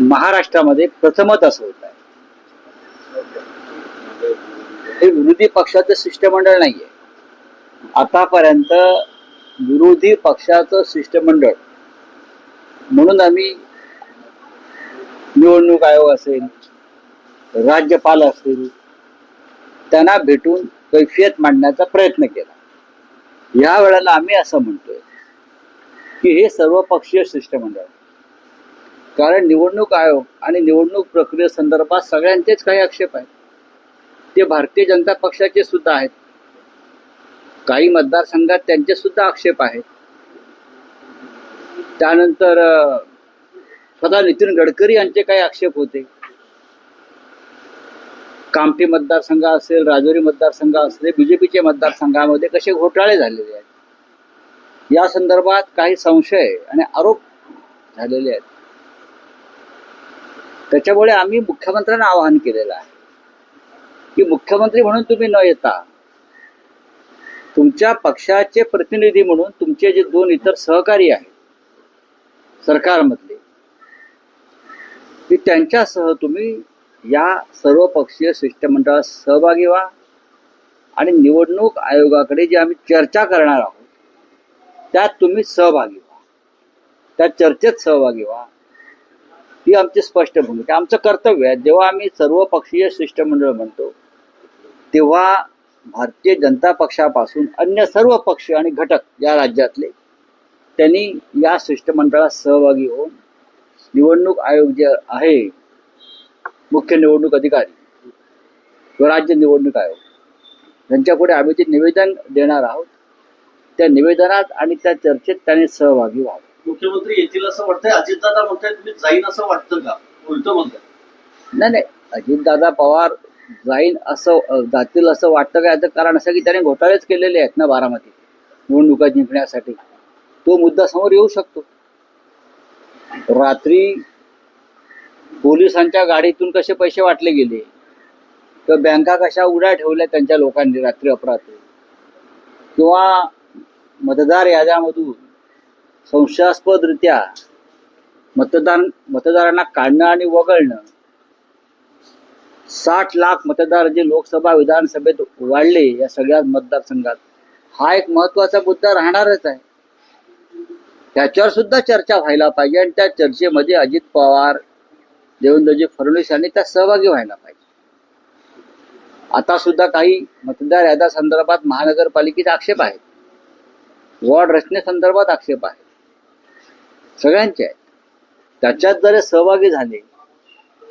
महाराष्ट्रामध्ये प्रथमच असं होत आहे. हे विरोधी पक्षाचं शिष्टमंडळ नाहीये. आतापर्यंत विरोधी पक्षाचं शिष्टमंडळ म्हणून आम्ही निवडणूक आयोग असेल राज्यपाल असतील त्यांना भेटून कैफियत मांडण्याचा प्रयत्न केला. या वेळेला आम्ही असं म्हणतोय की हे सर्वपक्षीय शिष्टमंडळ कारण निवडणूक आयोग आणि निवडणूक प्रक्रियेसंदर्भात सगळ्यांचेच काही आक्षेप आहेत. ते भारतीय जनता पक्षाचे सुद्धा आहेत. काही मतदारसंघात त्यांचे सुद्धा आक्षेप आहेत. त्यानंतर स्वतः नितीन गडकरी यांचे काही आक्षेप होते. कामठी मतदारसंघ असेल राजौरी मतदारसंघ असेल बीजेपीचे मतदारसंघामध्ये कसे घोटाळे झालेले आहेत? या संदर्भात काही संशय आणि आरोप झालेले आहेत. त्याच्यामुळे आम्ही मुख्यमंत्र्यांना आवाहन केलेलं आहे. की मुख्यमंत्री म्हणून तुम्ही न येता तुमच्या पक्षाचे प्रतिनिधी म्हणून तुमचे जे दोन इतर सहकारी आहेत सरकारमधले ते त्यांच्यासह तुम्ही या सर्वपक्षीय शिष्टमंडळात सहभागी व्हा आणि निवडणूक आयोगाकडे जी आम्ही चर्चा करणार आहोत त्यात तुम्ही सहभागी व्हा. त्या चर्चेत सहभागी व्हा. ही आमची स्पष्ट भूमिका आमचं कर्तव्य आहे. जेव्हा आम्ही सर्वपक्षीय शिष्टमंडळ म्हणतो तेव्हा भारतीय जनता पक्षापासून अन्य सर्व पक्ष आणि घटक या राज्यातले त्यांनी या शिष्टमंडळात सहभागी होऊन निवडणूक आयोग जे आहे मुख्य निवडणूक अधिकारी किंवा राज्य निवडणूक आयोग यांच्यापुढे आम्ही जे निवेदन देणार आहोत त्या निवेदनात आणि त्या चर्चेत त्यांनी सहभागी व्हावं. मुख्यमंत्री येतील असं वाटतंय? अजितदादा म्हणताय तुम्ही जाईन असं वाटतं का? उलट म्हणताय नाही नाही. अजितदादा पवार जाईन असं जातील असं वाटतं का? याचं कारण असं की त्याने घोटाळेच केलेले आहेत ना बारामती निवडणुका जिंकण्यासाठी. तो मुद्दा समोर येऊ शकतो. रात्री पोलिसांच्या गाडीतून कसे पैसे वाटले गेले? तर बँका कशा उड्या ठेवल्या त्यांच्या लोकांनी रात्री अपरात्री? किंवा मतदार याद्यामधून संशयास्पदरित्या मतदान मतदारांना काढणं आणि वगळणं. साठ लाख मतदार जे लोकसभा विधानसभेत वाढले या सगळ्या मतदारसंघात हा एक महत्त्वाचा मुद्दा राहणारच आहे. त्याच्यावर सुद्धा चर्चा व्हायला पाहिजे आणि त्या चर्चेमध्ये अजित पवार देवेंद्रजी फडणवीस यांनी त्या सहभागी व्हायला पाहिजे. आता सुद्धा काही मतदार याद्या संदर्भात महानगरपालिकेत आक्षेप आहेत. वॉर्ड रचनेसंदर्भात आक्षेप आहे सगळ्यांचे आहेत. त्याच्यात जर सहभागी झाले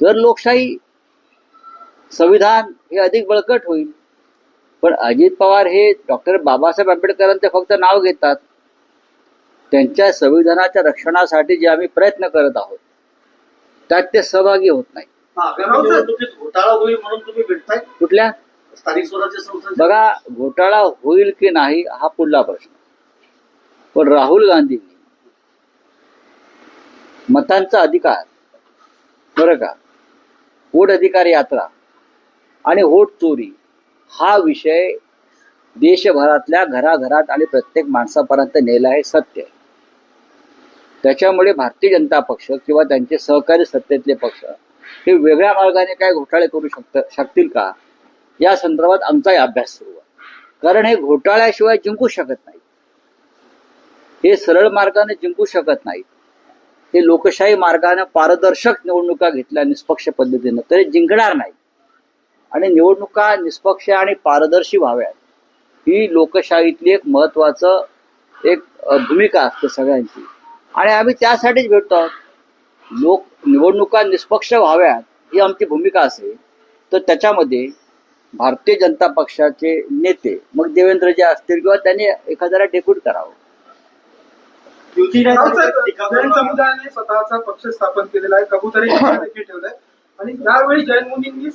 तर लोकशाही संविधान हे अधिक बळकट होईल पण अजित पवार हे डॉक्टर बाबासाहेब आंबेडकरांचे फक्त नाव घेतात त्यांच्या संविधानाच्या रक्षणासाठी जे आम्ही प्रयत्न करत आहोत त्यात ते सहभागी होत नाही. आगामी निवडणुकीत घोटाळा होईल म्हणून तुम्ही भेटताय? कुठल्या? स्थानिक स्वराज्य संस्था बघा घोटाळा होईल की नाही हा पुढला प्रश्न. पण राहुल गांधींनी मतांचा अधिकार. बरं का? वोट अधिकार यात्रा आणि वोट चोरी हा विषय देशभरातल्या घराघरात आणि प्रत्येक माणसापर्यंत नेला हे सत्य त्याच्यामुळे भारतीय जनता पक्ष किंवा त्यांचे सहकारी सत्तेतले पक्ष हे वेगळ्या मार्गाने काय घोटाळे करू शकत शकतील का? या संदर्भात आमचाही अभ्यास सुरू आहे. कारण हे घोटाळ्याशिवाय जिंकू शकत नाही हे सरळ मार्गाने जिंकू शकत नाही हे लोकशाही मार्गाने पारदर्शक निवडणुका घेतल्या निष्पक्ष पद्धतीनं तरी जिंकणार नाही. आणि निवडणुका निष्पक्ष आणि पारदर्शी व्हाव्यात ही लोकशाहीतली एक महत्वाचं एक भूमिका असते सगळ्यांची. आणि आम्ही त्यासाठीच भेटतो आहोत. लोक निवडणुका निष्पक्ष व्हाव्यात ही आमची भूमिका असेल तर त्याच्यामध्ये भारतीय जनता पक्षाचे नेते मग देवेंद्रजी असतील किंवा त्यांनी एखाद्याला डेप्यूट करावं. जैन. समुदायाने स्वतःचा पक्ष स्थापन केलेला आहे. कबुतरी पक्ष देखील ठेवलाय. आणि यावेळी जैन मुनींनी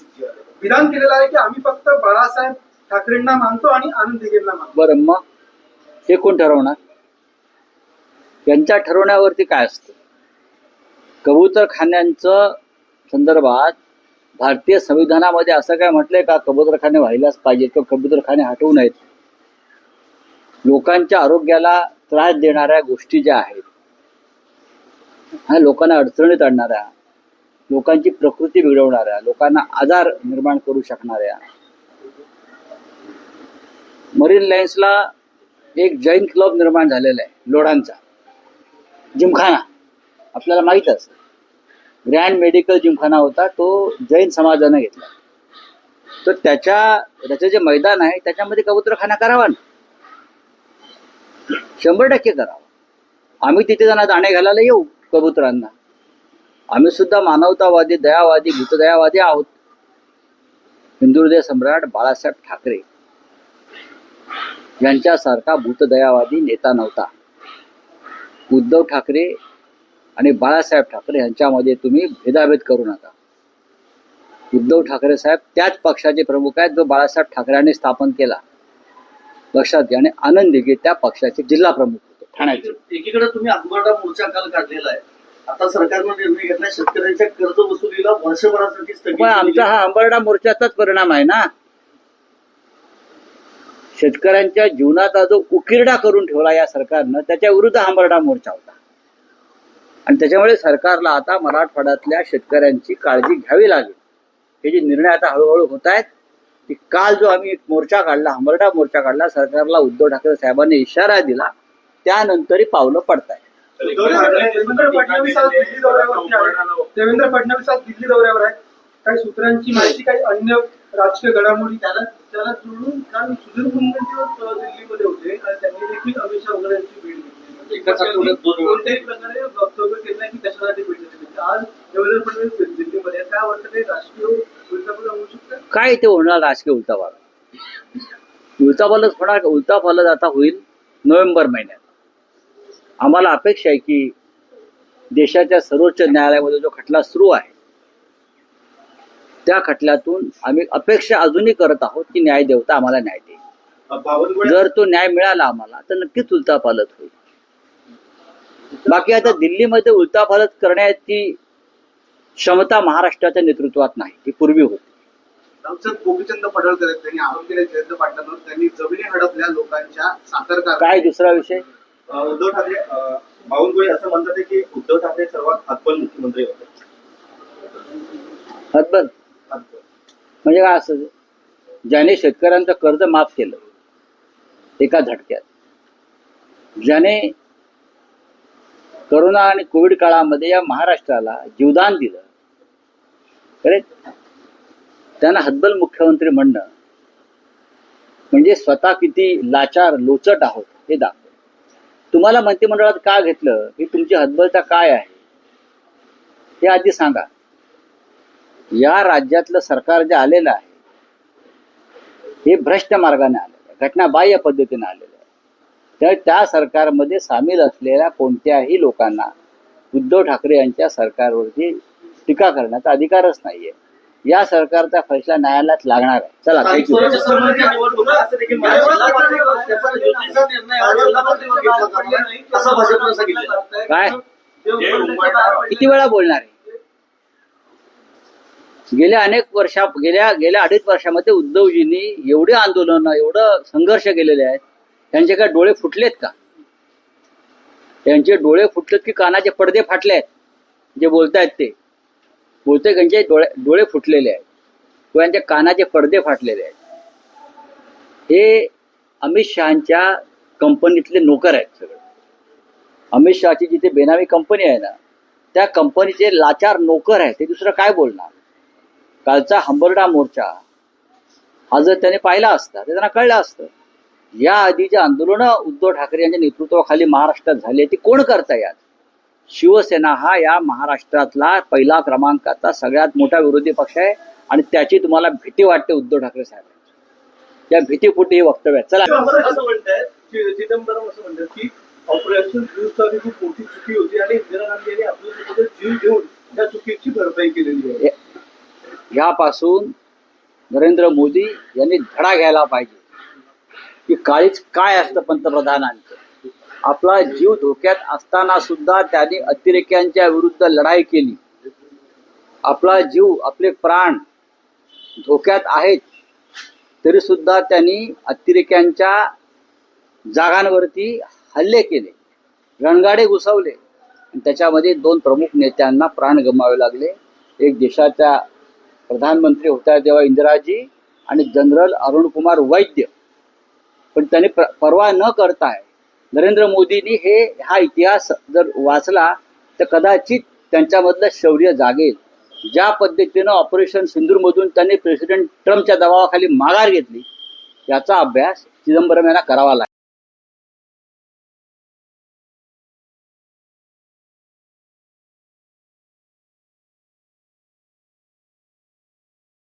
विधान केलेलं आहे की आम्ही फक्त बाळासाहेब ठाकरेंना मानतो आणि आनंद दिगेंना मानतो. बरं मग हे कोण ठरवणार? यांच्या ठरवण्यावरती काय असतं? कबूतरखान्यांचं संदर्भात भारतीय संविधानामध्ये असं काय म्हटलंय का कबूतरखाने व्हायलाच पाहिजे किंवा कबूतरखाने हटवू नयेत? लोकांच्या आरोग्याला त्रास देणाऱ्या गोष्टी ज्या आहेत ह्या लोकांना अडचणीत आणणाऱ्या लोकांची प्रकृती बिघडवणाऱ्या लोकांना आजार निर्माण करू शकणाऱ्या मरीन लाईन्सला एक जैन क्लब निर्माण झालेला आहे लोढांचा. जिमखाना. आपल्याला माहीत असत. ग्रँड मेडिकल जिमखाना होता तो जैन समाजानं घेतला. तर त्याच्या त्याचं जे मैदान आहे त्याच्यामध्ये कबूतरखाना करावा ना. शंभर टक्के करावा आम्ही तिथे जाणार दाणे घालायला येऊ कबुतरांना. आम्ही सुद्धा मानवतावादी दयावादी भूतदयावादी आहोत. हिंदुहृदय सम्राट बाळासाहेब ठाकरे यांच्यासारखा भूतदयावादी नेता नव्हता. उद्धव ठाकरे आणि बाळासाहेब ठाकरे यांच्यामध्ये तुम्ही भेदाभेद करू नका. उद्धव ठाकरे साहेब त्याच पक्षाचे प्रमुख आहेत जो बाळासाहेब ठाकरेंनी स्थापन केला. लक्षात घ्या आणि आनंद दिघे त्या पक्षाचे जिल्हा प्रमुख होते. ठाण्याचे. एकीकडे तुम्ही आंबरडा मोर्चा काल काढलेला आहे आता सरकारनं निर्णय घेतला शेतकऱ्यांच्या कर्ज वसुलीला वर्षभरासाठी स्थगिती आमचा. हा अंबरडा मोर्चाचाच परिणाम आहे ना? शेतकऱ्यांच्या जीवनाचा जो उकिरडा करून ठेवला या सरकारनं त्याच्या विरुद्ध अंबरडा मोर्चा होता. आणि त्याच्यामुळे सरकारला आता मराठवाड्यातल्या शेतकऱ्यांची काळजी घ्यावी लागेल. हे जे निर्णय आता हळूहळू होत आहेत की काल जो आम्ही एक मोर्चा काढला अंबरडा मोर्चा काढला सरकारला उद्धव ठाकरे साहेबांनी इशारा दिला त्यानंतरही पावलं पडत आहेत देवेंद्र फडणवीस आज दिल्ली देवेंद्र फडणवीस आज दिल्ली दौऱ्यावर आहेत. काही सूत्रांची माहिती काही अन्य राजकीय घडामोडी त्याला त्याला जोडून कारण सुधीर मुनगंटीवर दिल्लीमध्ये होते. आणि त्यांनी देखील अमित शाह वगैरे यांची भेट घेतली. एकाच आठवड्यात दोन वेळा. कोणत्याही प्रकारे वक्तव्य केलं नाही की कशासाठी भेट घेतली आज देवेंद्र फडणवीस दिल्लीमध्ये आहेत. काय वाटतं ते राजकीय उलटापुलट होऊ शकतं काय ते होणार राजकीय उलटापालट उलटापालट होणार का? उलटापालट आता होईल नोव्हेंबर महिन्यात. आम्हाला अपेक्षा आहे की देशाच्या सर्वोच्च न्यायालयामध्ये जो खटला सुरू आहे त्या खटल्यातून आम्ही अपेक्षा अजूनही करत आहोत की न्यायदेवता आम्हाला न्याय देईल. जर तो न्याय मिळाला आम्हाला तर नक्कीच उलटापालट होईल. बाकी आता दिल्लीमध्ये उलटापालट करण्याची क्षमता महाराष्ट्राच्या नेतृत्वात नाही ती पूर्वी होती. आमचं गोपीचंद पडळकर त्यांनी आरोप केले जयंत पाटलांवर त्यांनी जमिनी हडपल्या लोकांच्या साखर. काय दुसरा विषय? उद्धव ठाकरे बावनकुळे असं म्हणतात की उद्धव ठाकरे सर्वात हातबल मुख्यमंत्री होते. हतबल हातबल. म्हणजे काय असं? ज्याने शेतकऱ्यांचं कर्ज माफ केलं एका झटक्यात. ज्याने करोना आणि कोविड काळामध्ये या महाराष्ट्राला जीवदान दिलं करेक्ट त्यांना हतबल मुख्यमंत्री म्हणणं म्हणजे स्वतः किती लाचार लोचट आहोत हे दाखव तुम्हाला मंत्रिमंडळात का घेतलं? ही तुमची हतबलता काय आहे? हे आधी सांगा. या राज्यातलं सरकार जे आलेलं आहे हे भ्रष्ट मार्गाने आलेलं आहे घटनाबाह्य पद्धतीने आलेलं आहे. तर त्या सरकारमध्ये सामील असलेल्या कोणत्याही लोकांना उद्धव ठाकरे यांच्या सरकारवरती टीका करण्याचा अधिकारच नाहीये. या सरकारचा फैसला न्यायालयात लागणार आहे. चला थँक्यू हा काय? किती किती वेळा बोलणार आहे? गेल्या अनेक वर्षा गेल्या गेल्या अडीच वर्षामध्ये उद्धवजींनी एवढे आंदोलन एवढं संघर्ष केलेले आहेत. त्यांचे काय डोळे फुटलेत का? त्यांचे डोळे फुटलेत की कानाचे पडदे फाटले आहेत. जे बोलतायत ते. बहुतेकांचे डोळे डोळे फुटलेले आहेत. किंवा त्यांच्या कानाचे पडदे फाटलेले आहेत. हे अमित शहाच्या कंपनीतले नोकर आहेत सगळे. अमित शहाची जिथे बेनामी कंपनी आहे ना त्या कंपनीचे लाचार नोकर आहेत. ते दुसरं काय बोलणार? कालचा हंबरडा मोर्चा हा जर त्याने पाहिला असता ते त्यांना कळलं असतं. या आधीचे आंदोलनं उद्धव ठाकरे यांच्या नेतृत्वाखाली महाराष्ट्रात झाली ती कोण करताय आज? शिवसेना हा या महाराष्ट्रातला पहिला क्रमांकाचा सगळ्यात मोठा विरोधी पक्ष आहे आणि त्याची तुम्हाला भीती वाटते उद्धव ठाकरे साहेबांची. त्या भीतीपोटी हे वक्तव्य आहे. चला. चिदंबरम असं म्हणतात की ऑपरेशन ब्लू स्टार ही खूप मोठी चुकी होती आणि इंदिरा गांधी यांनी आपल्यासोबत जीव घेऊन त्या चुकीची भरपाई केलेली आहे. ह्यापासून नरेंद्र मोदी यांनी धडा घ्यायला पाहिजे. की काळीच काय असतं पंतप्रधानांचं? आपला जीव धोक्यात असताना सुद्धा त्यांनी अतिरेक्यांच्या विरुद्ध लढाई केली. आपला जीव आपले प्राण धोक्यात आहेत तरी सुद्धा त्यांनी अतिरेक्यांच्या जागांवरती हल्ले केले. रणगाडे घुसवले आणि त्याच्यामध्ये दोन प्रमुख नेत्यांना प्राण गमावे लागले. एक देशाच्या प्रधानमंत्री होत्या तेव्हा इंदिराजी आणि जनरल अरुण कुमार वैद्य. पण त्यांनी प्र परवा न करताय नरेंद्र मोदींनी हे हा इतिहास जर वाचला तर कदाचित त्यांच्यामधलं शौर्य जागेल. ज्या पद्धतीनं ऑपरेशन सिंदूरमधून त्यांनी प्रेसिडेंट ट्रम्पच्या दबावाखाली माघार घेतली याचा अभ्यास चिदंबरम यांना करावा लागेल.